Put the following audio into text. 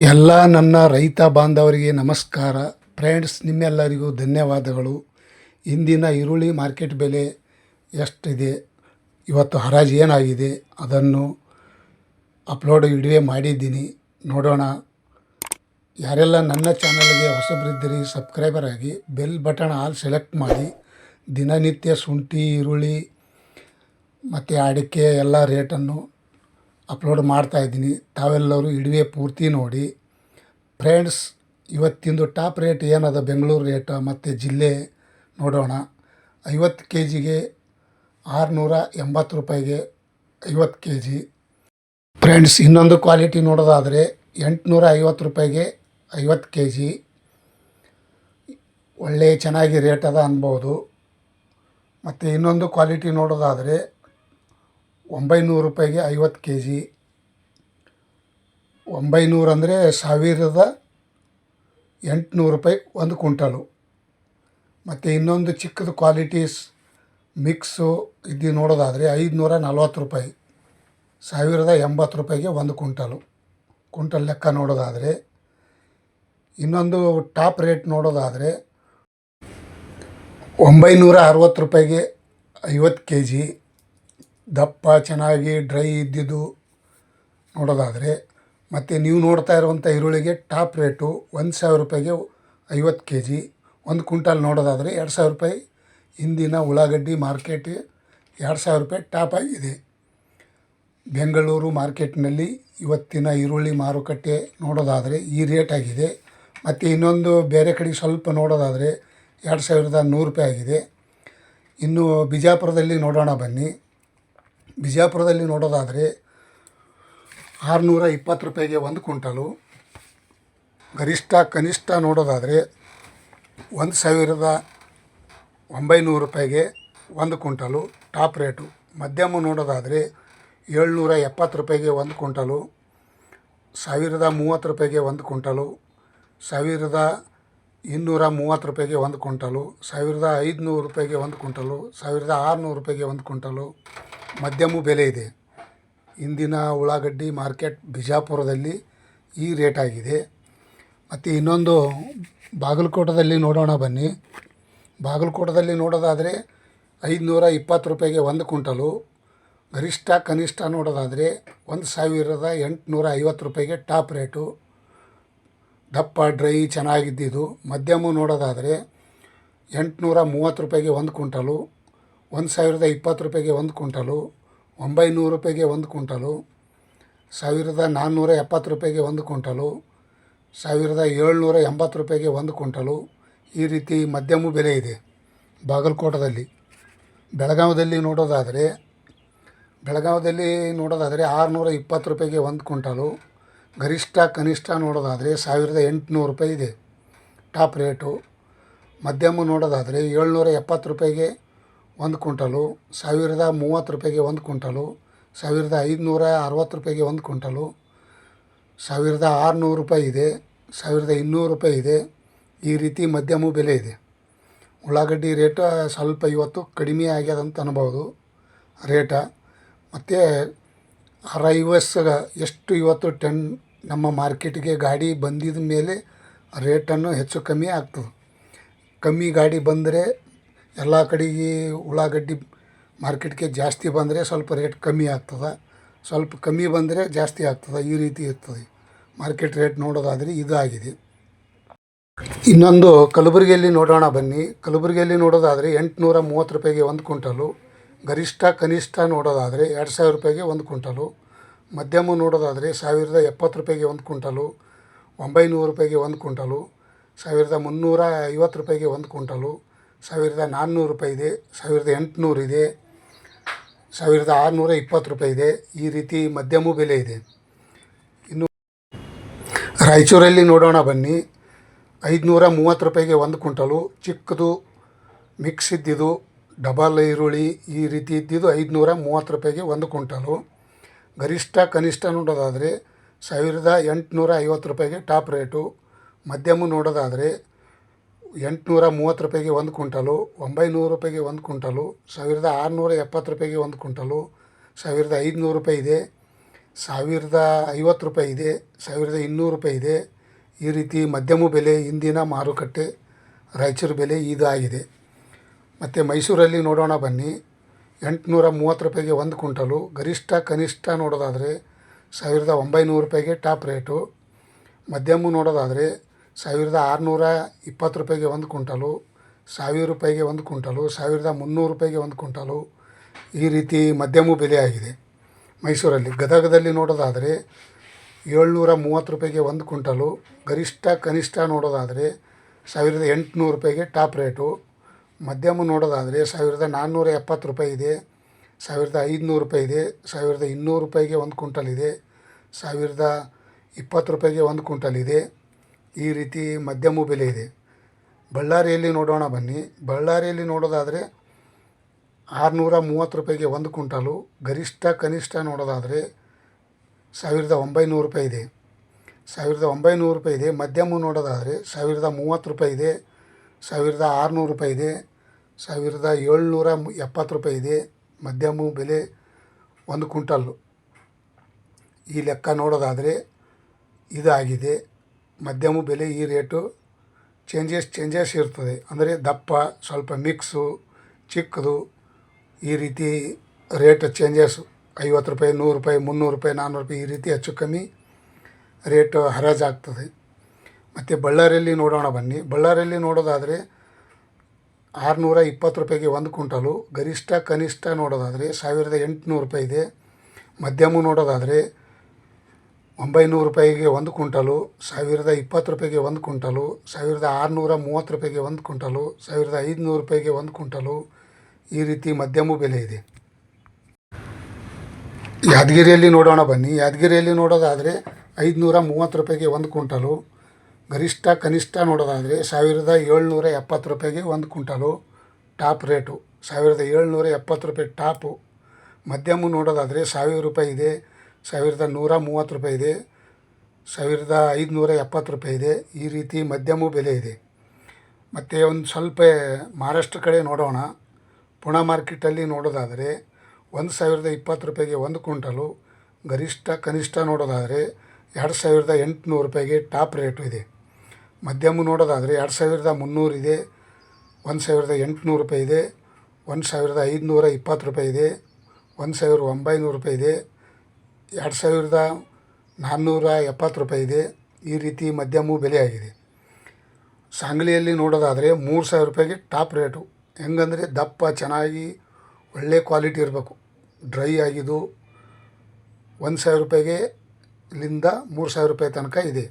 ಎಲ್ಲ ನನ್ನ ರೈತ ಬಾಂಧವರಿಗೆ ನಮಸ್ಕಾರ. ಫ್ರೆಂಡ್ಸ್, ನಿಮ್ಮೆಲ್ಲರಿಗೂ ಧನ್ಯವಾದಗಳು. ಇಂದಿನ ಈರುಳ್ಳಿ ಮಾರ್ಕೆಟ್ ಬೆಲೆ ಎಷ್ಟಿದೆ? ಇವತ್ತು ಹರಾಜು ಏನಾಗಿದೆ? ಅದನ್ನು ಅಪ್ಲೋಡ್ ವಿಡಿಯೋ ಮಾಡಿದ್ದೀನಿ. ನೋಡೋಣ. ಯಾರೆಲ್ಲ ನನ್ನ ಚಾನಲ್ಗೆ ಹೊಸಬರಿದ್ದೀರಿ, ಸಬ್ಸ್ಕ್ರೈಬರ್ ಆಗಿ ಬೆಲ್ ಬಟನ್ ಆಲ್ ಸೆಲೆಕ್ಟ್ ಮಾಡಿ. ದಿನನಿತ್ಯ ಶುಂಠಿ, ಈರುಳ್ಳಿ ಮತ್ತು ಅಡಿಕೆ ಎಲ್ಲ ರೇಟನ್ನು ಅಪ್ಲೋಡ್ ಮಾಡ್ತಾ ಇದ್ದೀನಿ. ತಾವೆಲ್ಲರೂ ಇಡುವೆ ಪೂರ್ತಿ ನೋಡಿ. ಫ್ರೆಂಡ್ಸ್, ಇವತ್ತಿಂದು ಟಾಪ್ ರೇಟ್ ಏನದ ಬೆಂಗಳೂರು ರೇಟ ಮತ್ತು ಜಿಲ್ಲೆ ನೋಡೋಣ. ಐವತ್ತು ಕೆ ಜಿಗೆ ಆರುನೂರ ಎಂಬತ್ತು ರೂಪಾಯಿಗೆ ಐವತ್ತು ಕೆ ಜಿ ಫ್ರೆಂಡ್ಸ್, ಇನ್ನೊಂದು ಕ್ವಾಲಿಟಿ ನೋಡೋದಾದರೆ ಎಂಟುನೂರ ಐವತ್ತು ರೂಪಾಯಿಗೆ ಐವತ್ತು ಕೆ ಜಿ ಒಳ್ಳೆ ಚೆನ್ನಾಗಿ ರೇಟ್ ಅದ ಅನ್ಬೋದು. ಮತ್ತು ಇನ್ನೊಂದು ಕ್ವಾಲಿಟಿ ನೋಡೋದಾದರೆ ಒಂಬೈನೂರು ರೂಪಾಯಿಗೆ ಐವತ್ತು ಕೆ ಜಿ ಒಂಬೈನೂರು ಅಂದರೆ ಸಾವಿರದ ಎಂಟುನೂರು ರೂಪಾಯಿ ಒಂದು ಕುಂಟಲು ಮತ್ತು ಇನ್ನೊಂದು ಚಿಕ್ಕದು ಕ್ವಾಲಿಟೀಸ್ ಮಿಕ್ಸು ಇದು ನೋಡೋದಾದರೆ ಐದುನೂರ ನಲ್ವತ್ತು ರೂಪಾಯಿ. ಸಾವಿರದ ಎಂಬತ್ತು ರೂಪಾಯಿಗೆ ಒಂದು ಕುಂಟಲು ಕುಂಟಲ್ ಲೆಕ್ಕ ನೋಡೋದಾದರೆ. ಇನ್ನೊಂದು ಟಾಪ್ ರೇಟ್ ನೋಡೋದಾದರೆ ಒಂಬೈನೂರ ಅರವತ್ತು ರೂಪಾಯಿಗೆ ಐವತ್ತು ಕೆ ಜಿ ದಪ್ಪ, ಚೆನ್ನಾಗಿ ಡ್ರೈ ಇದ್ದಿದ್ದು ನೋಡೋದಾದರೆ, ಮತ್ತು ನೀವು ನೋಡ್ತಾ ಇರುವಂಥ ಈರುಳ್ಳಿಗೆ ಟಾಪ್ ರೇಟು ಒಂದು ಸಾವಿರ ರೂಪಾಯಿಗೆ ಐವತ್ತು ಕೆ ಜಿ ಒಂದು ಕುಂಟಲ್ ನೋಡೋದಾದರೆ ಎರಡು ಸಾವಿರ ರೂಪಾಯಿ. ಇಂದಿನ ಉಳ್ಳಾಗಡ್ಡಿ ಮಾರ್ಕೆಟ್ ಎರಡು ಸಾವಿರ ರೂಪಾಯಿ ಟಾಪ್ ಆಗಿದೆ ಬೆಂಗಳೂರು ಮಾರ್ಕೆಟ್ನಲ್ಲಿ ಇವತ್ತಿನ ಈರುಳ್ಳಿ ಮಾರುಕಟ್ಟೆ ನೋಡೋದಾದರೆ ಈ ರೇಟ್ ಆಗಿದೆ. ಮತ್ತು ಇನ್ನೊಂದು ಬೇರೆ ಕಡೆ ಸ್ವಲ್ಪ ನೋಡೋದಾದರೆ ಎರಡು ಸಾವಿರದ ನೂರು ರೂಪಾಯಿ ಆಗಿದೆ. ಇನ್ನು ಬಿಜಾಪುರದಲ್ಲಿ ನೋಡೋಣ ಬನ್ನಿ. ಬಿಜಾಪುರದಲ್ಲಿ ನೋಡೋದಾದರೆ ಆರುನೂರ ಇಪ್ಪತ್ತು ರೂಪಾಯಿಗೆ ಒಂದು ಕುಂಟಲು ಗರಿಷ್ಠ ಕನಿಷ್ಠ ನೋಡೋದಾದರೆ ಒಂದು ಸಾವಿರದ ಒಂಬೈನೂರು ರೂಪಾಯಿಗೆ ಒಂದು ಕುಂಟಲು ಟಾಪ್ ರೇಟು. ಮಧ್ಯಮ ನೋಡೋದಾದರೆ ಏಳ್ನೂರ ಎಪ್ಪತ್ತು ರೂಪಾಯಿಗೆ ಒಂದು ಕುಂಟಲು ಸಾವಿರದ ಮೂವತ್ತು ರೂಪಾಯಿಗೆ ಒಂದು ಕುಂಟಲು ಸಾವಿರದ ಇನ್ನೂರ ಮೂವತ್ತು ರೂಪಾಯಿಗೆ ಒಂದು ಕುಂಟಲು ಸಾವಿರದ ಐದುನೂರು ರೂಪಾಯಿಗೆ ಒಂದು ಕುಂಟಲು ಸಾವಿರದ ಆರುನೂರು ರೂಪಾಯಿಗೆ ಒಂದು ಕುಂಟಲು ಮಧ್ಯಮ ಬೆಲೆ ಇದೆ. ಇಂದಿನ ಉಳ್ಳಾಗಡ್ಡಿ ಮಾರ್ಕೆಟ್ ಬಿಜಾಪುರದಲ್ಲಿ ಈ ರೇಟ್ ಆಗಿದೆ. ಮತ್ತು ಇನ್ನೊಂದು ಬಾಗಲಕೋಟದಲ್ಲಿ ನೋಡೋಣ ಬನ್ನಿ. ಬಾಗಲಕೋಟದಲ್ಲಿ ನೋಡೋದಾದರೆ ಐದುನೂರ ಇಪ್ಪತ್ತು ರೂಪಾಯಿಗೆ ಒಂದು ಕುಂಟಲು ಗರಿಷ್ಠ ಕನಿಷ್ಠ ನೋಡೋದಾದರೆ ಒಂದು ಸಾವಿರದ ಎಂಟುನೂರ ಐವತ್ತು ರೂಪಾಯಿಗೆ ಟಾಪ್ ರೇಟು. ದಪ್ಪ, ಡ್ರೈ ಚೆನ್ನಾಗಿದ್ದಿದ್ದು. ಮಧ್ಯಮ ನೋಡೋದಾದರೆ ಎಂಟುನೂರ ಮೂವತ್ತು ರೂಪಾಯಿಗೆ ಒಂದು ಕುಂಟಲು ಒಂದು ಸಾವಿರದ ಇಪ್ಪತ್ತು ರೂಪಾಯಿಗೆ ಒಂದು ಕುಂಟಲು ಒಂಬೈನೂರು ರೂಪಾಯಿಗೆ ಒಂದು ಕುಂಟಲು ಸಾವಿರದ ನಾನ್ನೂರ ಎಪ್ಪತ್ತು ರೂಪಾಯಿಗೆ ಒಂದು ಕುಂಟಲು ಸಾವಿರದ ಏಳ್ನೂರ ಎಂಬತ್ತು ರೂಪಾಯಿಗೆ ಒಂದು ಕುಂಟಲು ಈ ರೀತಿ ಮಧ್ಯಮ ಬೆಲೆ ಇದೆ ಬಾಗಲಕೋಟದಲ್ಲಿ. ಬೆಳಗಾವದಲ್ಲಿ ನೋಡೋದಾದರೆ ಬೆಳಗಾವದಲ್ಲಿ ನೋಡೋದಾದರೆ ಆರುನೂರ ಇಪ್ಪತ್ತು ರೂಪಾಯಿಗೆ ಒಂದು ಕುಂಟಲು ಗರಿಷ್ಠ ಕನಿಷ್ಠ ನೋಡೋದಾದರೆ ಸಾವಿರದ ಎಂಟುನೂರು ರೂಪಾಯಿ ಇದೆ ಟಾಪ್ ರೇಟು. ಮಧ್ಯಮ ನೋಡೋದಾದರೆ ಏಳ್ನೂರ ಎಪ್ಪತ್ತು ರೂಪಾಯಿಗೆ ಒಂದು ಕ್ವಿಂಟಲು, ಸಾವಿರದ ಮೂವತ್ತು ರೂಪಾಯಿಗೆ ಒಂದು ಕ್ವಿಂಟಲು, ಸಾವಿರದ ಐದುನೂರ ಅರವತ್ತು ರೂಪಾಯಿಗೆ ಒಂದು ಕ್ವಿಂಟಲು, ಸಾವಿರದ ಆರುನೂರು ರೂಪಾಯಿ ಇದೆ, ಸಾವಿರದ ಇನ್ನೂರು ರೂಪಾಯಿ ಇದೆ. ಈ ರೀತಿ ಮಧ್ಯಮ ಬೆಲೆ ಇದೆ. ಉಳ್ಳಾಗಡ್ಡಿ ರೇಟ ಸ್ವಲ್ಪ ಇವತ್ತು ಕಡಿಮೆ ಆಗ್ಯದ ಅಂತ ಅನ್ಬೋದು. ರೇಟ. ಮತ್ತು ಅರೈವಸ್ ಎಷ್ಟು ಇವತ್ತು ಟೆನ್ ನಮ್ಮ ಮಾರ್ಕೆಟಿಗೆ ಗಾಡಿ ಬಂದಿದ ಮೇಲೆ ರೇಟನ್ನು ಹೆಚ್ಚು ಕಮ್ಮಿ ಆಗ್ತದೆ. ಕಮ್ಮಿ ಗಾಡಿ ಬಂದರೆ ಎಲ್ಲ ಕಡೆಗೆ ಉಳ್ಳಾಗಡ್ಡಿ ಮಾರ್ಕೆಟ್ಗೆ ಜಾಸ್ತಿ ಬಂದರೆ ಸ್ವಲ್ಪ ರೇಟ್ ಕಮ್ಮಿ ಆಗ್ತದೆ. ಸ್ವಲ್ಪ ಕಮ್ಮಿ ಬಂದರೆ ಜಾಸ್ತಿ ಆಗ್ತದೆ. ಈ ರೀತಿ ಇರ್ತದೆ. ಮಾರ್ಕೆಟ್ ರೇಟ್ ನೋಡೋದಾದರೆ ಇದಾಗಿದೆ. ಇನ್ನೊಂದು ಕಲಬುರಗಿಯಲ್ಲಿ ನೋಡೋಣ ಬನ್ನಿ. ಕಲಬುರಗಿಯಲ್ಲಿ ನೋಡೋದಾದರೆ ಎಂಟುನೂರ ಮೂವತ್ತು ರೂಪಾಯಿಗೆ ಒಂದು ಕ್ವಿಂಟಲು. ಗರಿಷ್ಠ, ಕನಿಷ್ಠ ನೋಡೋದಾದರೆ ಎರಡು ಸಾವಿರ ರೂಪಾಯಿಗೆ ಒಂದು ಕ್ವಿಂಟಲು. ಮಧ್ಯಮ ನೋಡೋದಾದರೆ ಸಾವಿರದ ಎಪ್ಪತ್ತು ರೂಪಾಯಿಗೆ ಒಂದು ಕ್ವಿಂಟಲು. ಒಂಬೈನೂರು ರೂಪಾಯಿಗೆ ಒಂದು ಕ್ವಿಂಟಲು. ಸಾವಿರದ ಮುನ್ನೂರ ಐವತ್ತು ರೂಪಾಯಿಗೆ ಒಂದು ಕುಂಟಲು ಸಾವಿರದ ನಾನ್ನೂರು ರೂಪಾಯಿ ಇದೆ, ಸಾವಿರದ ಎಂಟುನೂರು ಇದೆ, ಸಾವಿರದ ಆರುನೂರ ಇಪ್ಪತ್ತು ರೂಪಾಯಿ ಇದೆ. ಈ ರೀತಿ ಮಧ್ಯಮ ಬೆಲೆ ಇದೆ. ಇನ್ನು ರಾಯಚೂರಲ್ಲಿ ನೋಡೋಣ ಬನ್ನಿ. ಐದುನೂರ ಮೂವತ್ತು ರೂಪಾಯಿಗೆ ಒಂದು ಕುಂಟಲು ಚಿಕ್ಕದು, ಮಿಕ್ಸ್ ಇದ್ದಿದ್ದು, ಡಬಲ್ ಈರುಳ್ಳಿ ಈ ರೀತಿ ಇದ್ದಿದ್ದು ಐದುನೂರ ಮೂವತ್ತು ರೂಪಾಯಿಗೆ ಒಂದು ಕುಂಟಲು ಗರಿಷ್ಠ ಕನಿಷ್ಠ ನೋಡೋದಾದರೆ ಸಾವಿರದ ಎಂಟುನೂರ ಐವತ್ತು ರೂಪಾಯಿಗೆ ಟಾಪ್ ರೇಟು. ಮಧ್ಯಮ ನೋಡೋದಾದರೆ ಎಂಟುನೂರ ಮೂವತ್ತು ರೂಪಾಯಿಗೆ ಒಂದು ಕುಂಟಲು ಒಂಬೈನೂರು ರೂಪಾಯಿಗೆ ಒಂದು ಕುಂಟಲು ಸಾವಿರದ ಆರುನೂರ ಎಪ್ಪತ್ತು ರೂಪಾಯಿಗೆ ಒಂದು ಕುಂಟಲು ಸಾವಿರದ ಐದುನೂರು ರೂಪಾಯಿ ಇದೆ, ಸಾವಿರದ ಐವತ್ತು ರೂಪಾಯಿ ಇದೆ, ಸಾವಿರದ ಇನ್ನೂರು ರೂಪಾಯಿ ಇದೆ. ಈ ರೀತಿ ಮಧ್ಯಮ ಬೆಲೆ ಇಂದಿನ ಮಾರುಕಟ್ಟೆ, ರಾಯಚೂರು ಬೆಲೆ ಇದಾಗಿದೆ. ಮತ್ತು ಮೈಸೂರಲ್ಲಿ ನೋಡೋಣ ಬನ್ನಿ. ಎಂಟುನೂರ ಮೂವತ್ತು ರೂಪಾಯಿಗೆ ಒಂದು ಕುಂಟಲು ಗರಿಷ್ಠ ಕನಿಷ್ಠ ನೋಡೋದಾದರೆ ಸಾವಿರದ ಒಂಬೈನೂರು ರೂಪಾಯಿಗೆ ಟಾಪ್ ರೇಟು. ಮಧ್ಯಮ ನೋಡೋದಾದರೆ ಸಾವಿರದ ಆರುನೂರ ಇಪ್ಪತ್ತು ರೂಪಾಯಿಗೆ ಒಂದು ಕುಂಟಲು ಸಾವಿರ ರೂಪಾಯಿಗೆ ಒಂದು ಕುಂಟಲು ಸಾವಿರದ ಮುನ್ನೂರು ರೂಪಾಯಿಗೆ ಒಂದು ಕುಂಟಲು ಈ ರೀತಿ ಮಧ್ಯಮ ಬೆಲೆ ಆಗಿದೆ ಮೈಸೂರಲ್ಲಿ ಗದಗದಲ್ಲಿ ನೋಡೋದಾದರೆ ಏಳ್ನೂರ ಮೂವತ್ತು ರೂಪಾಯಿಗೆ ಒಂದು ಕುಂಟಲು ಗರಿಷ್ಠ ಕನಿಷ್ಠ ನೋಡೋದಾದರೆ ಸಾವಿರದ ಎಂಟುನೂರು ರೂಪಾಯಿಗೆ ಟಾಪ್ ರೇಟು. ಮಧ್ಯಮ ನೋಡೋದಾದರೆ ಸಾವಿರದ ನಾನ್ನೂರ ಎಪ್ಪತ್ತು ರೂಪಾಯಿ ಇದೆ, ಸಾವಿರದ ಐದುನೂರು ರೂಪಾಯಿ ಇದೆ, ಸಾವಿರದ ಇನ್ನೂರು ರೂಪಾಯಿಗೆ ಒಂದು ಕುಂಟಲ್ ಇದೆ, ಸಾವಿರದ ಇಪ್ಪತ್ತು ರೂಪಾಯಿಗೆ ಒಂದು ಕುಂಟಲ್ ಇದೆ. ಈ ರೀತಿ ಮಧ್ಯಮ ಬೆಲೆ ಇದೆ. ಬಳ್ಳಾರಿಯಲ್ಲಿ ನೋಡೋಣ ಬನ್ನಿ. ಬಳ್ಳಾರಿಯಲ್ಲಿ ನೋಡೋದಾದರೆ ಆರುನೂರ ಮೂವತ್ತು ರೂಪಾಯಿಗೆ ಒಂದು ಕ್ವಿಂಟಾಲು, ಗರಿಷ್ಠ ಕನಿಷ್ಠ ನೋಡೋದಾದರೆ ಸಾವಿರದ ಒಂಬೈನೂರು ರೂಪಾಯಿ ಇದೆ. ಸಾವಿರದ ಒಂಬೈನೂರು ರೂಪಾಯಿ ಇದೆ. ಮಧ್ಯಮ ನೋಡೋದಾದರೆ ಸಾವಿರದ ಮೂವತ್ತು ರೂಪಾಯಿ ಇದೆ. ಸಾವಿರದ ಆರುನೂರು ರೂಪಾಯಿ ಇದೆ. ಸಾವಿರದ ಏಳ್ನೂರ ಎಪ್ಪತ್ತು ರೂಪಾಯಿ ಇದೆ. ಮಧ್ಯಮ ಬೆಲೆ ಒಂದು ಕ್ವಿಂಟಲ್ಲು ಈ ಲೆಕ್ಕ ನೋಡೋದಾದರೆ ಇದಾಗಿದೆ. ಮಧ್ಯಮ ಬೆಲೆ ಈ ರೇಟು ಚೇಂಜಸ್ ಚೇಂಜಸ್ ಇರ್ತದೆ. ಅಂದರೆ ದಪ್ಪ, ಸ್ವಲ್ಪ ಮಿಕ್ಸು ಚಿಕ್ಕದು, ಈ ರೀತಿ ರೇಟ್ ಚೇಂಜಸ್ಸು ಐವತ್ತು ರೂಪಾಯಿ, ನೂರು ರೂಪಾಯಿ, ಮುನ್ನೂರು ರೂಪಾಯಿ, ನಾನ್ನೂರು ರೂಪಾಯಿ ಈ ರೀತಿ ಹೆಚ್ಚು ಕಮ್ಮಿ ರೇಟ್ ಹರಾಜಾಗ್ತದೆ ಮತ್ತು ಬಳ್ಳಾರಿಯಲ್ಲಿ ನೋಡೋಣ ಬನ್ನಿ. ಬಳ್ಳಾರಿಯಲ್ಲಿ ನೋಡೋದಾದರೆ ಆರುನೂರ ಇಪ್ಪತ್ತು ರೂಪಾಯಿಗೆ ಒಂದು ಕುಂಟಲು ಗರಿಷ್ಠ ಕನಿಷ್ಠ ನೋಡೋದಾದರೆ ಸಾವಿರದ ಎಂಟುನೂರು ರೂಪಾಯಿ ಇದೆ. ಮಧ್ಯಮ ನೋಡೋದಾದರೆ ಒಂಬೈನೂರು ರೂಪಾಯಿಗೆ ಒಂದು ಕುಂಟಲು ಸಾವಿರದ ಇಪ್ಪತ್ತು ರೂಪಾಯಿಗೆ ಒಂದು ಕುಂಟಲು ಸಾವಿರದ ಆರುನೂರ ಮೂವತ್ತು ರೂಪಾಯಿಗೆ ಒಂದು ಕುಂಟಲು ಸಾವಿರದ ಐದುನೂರು ರೂಪಾಯಿಗೆ ಒಂದು ಕುಂಟಲು ಈ ರೀತಿ ಮಧ್ಯಮ ಬೆಲೆ ಇದೆ. ಯಾದಗಿರಿಯಲ್ಲಿ ನೋಡೋಣ ಬನ್ನಿ. ಯಾದಗಿರಿಯಲ್ಲಿ ನೋಡೋದಾದರೆ ಐದುನೂರ ಮೂವತ್ತು ರೂಪಾಯಿಗೆ ಒಂದು ಕುಂಟಲು ಗರಿಷ್ಠ ಕನಿಷ್ಠ ನೋಡೋದಾದರೆ ಸಾವಿರದ ಏಳ್ನೂರ ಎಪ್ಪತ್ತು ರೂಪಾಯಿಗೆ ಒಂದು ಕುಂಟಲು ಟಾಪ್ ರೇಟು. ಸಾವಿರದ ಏಳ್ನೂರ ಎಪ್ಪತ್ತು ರೂಪಾಯಿ ಟಾಪು. ಮಧ್ಯಮ ನೋಡೋದಾದರೆ ಸಾವಿರ ರೂಪಾಯಿ ಇದೆ. ಸಾವಿರದ ನೂರ ಮೂವತ್ತು ರೂಪಾಯಿ ಇದೆ. ಸಾವಿರದ ಐದುನೂರ ಎಪ್ಪತ್ತು ರೂಪಾಯಿ ಇದೆ. ಈ ರೀತಿ ಮಧ್ಯಮ ಬೆಲೆ ಇದೆ. ಮತ್ತು ಒಂದು ಸ್ವಲ್ಪ ಮಹಾರಾಷ್ಟ್ರ ಕಡೆ ನೋಡೋಣ. ಪುಣ ಮಾರ್ಕೆಟಲ್ಲಿ ನೋಡೋದಾದರೆ ಒಂದು ಸಾವಿರದ ಇಪ್ಪತ್ತು ರೂಪಾಯಿಗೆ ಒಂದು ಕ್ವಿಂಟಲು, ಗರಿಷ್ಠ ಕನಿಷ್ಠ ನೋಡೋದಾದರೆ ಎರಡು ಸಾವಿರದ ಎಂಟುನೂರು ರೂಪಾಯಿಗೆ ಟಾಪ್ ರೇಟು ಇದೆ. ಮಧ್ಯಮ ನೋಡೋದಾದರೆ ಎರಡು ಸಾವಿರದ ಮುನ್ನೂರಿದೆ ಒಂದು ಸಾವಿರದ ಎಂಟುನೂರು ರೂಪಾಯಿ ಇದೆ. ಒಂದು ಸಾವಿರದ ಐದುನೂರ ಇಪ್ಪತ್ತು ರೂಪಾಯಿ ಇದೆ. ಒಂದು ಸಾವಿರದ ಒಂಬೈನೂರು ರೂಪಾಯಿ ಇದೆ. ಎರಡು ಸಾವಿರದ ನಾನ್ನೂರ ಎಪ್ಪತ್ತು ರೂಪಾಯಿ ಇದೆ. ಈ ರೀತಿ ಮಧ್ಯಮ ಬೆಲೆ ಆಗಿದೆ ಸಾಂಗ್ಲಿಯಲ್ಲಿ ನೋಡೋದಾದರೆ ಮೂರು ಸಾವಿರ ರೂಪಾಯಿಗೆ ಟಾಪ್ ರೇಟು. ಹೆಂಗಂದರೆ ದಪ್ಪ, ಚೆನ್ನಾಗಿ ಒಳ್ಳೆ ಕ್ವಾಲಿಟಿ ಇರಬೇಕು. ಡ್ರೈ ಆಗಿದ್ದು ಒಂದು ಸಾವಿರ ರೂಪಾಯಿಗೆ ಇಲ್ಲಿಂದ ಮೂರು ಸಾವಿರ ರೂಪಾಯಿ ತನಕ ಇದೆ.